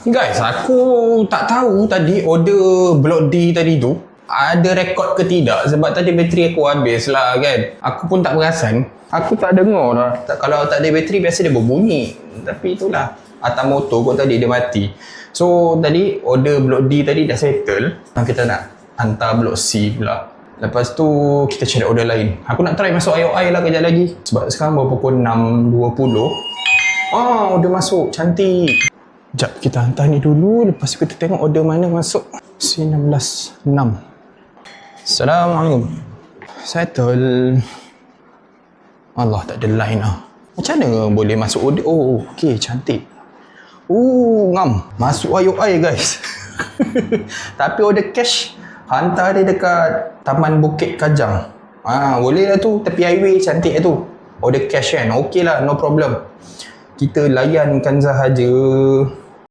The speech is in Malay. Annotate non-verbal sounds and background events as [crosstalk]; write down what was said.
Guys, aku tak tahu tadi order Block D tadi tu ada rekod ke tidak sebab tadi bateri aku habis lah kan. Aku pun tak perasan. Aku tak dengar lah. Tak, kalau tak ada bateri biasa dia berbunyi. Tapi itulah. Atas motor kot tadi dia mati. So tadi order Block D tadi dah settle. Kita nak hantar Block C pula. Lepas tu kita cari order lain. Aku nak try masuk IOI lah kejap lagi. Sebab sekarang baru pukul 6.20. Oh, order masuk. Cantik. Sekejap, kita hantar ni dulu. Lepas tu kita tengok order mana masuk. C16 6. Assalamualaikum. Settle. Allah, tak ada line lah. Macam mana boleh masuk order? Oh, okey, cantik. Oh, ngam. Masuk IOI guys. [laughs] Tapi order cash, hantar dia dekat Taman Bukit Kajang. Ah, boleh lah tu. Tepi highway cantik lah tu. Order cash kan. Okey lah, no problem. Kita layankan sahaja.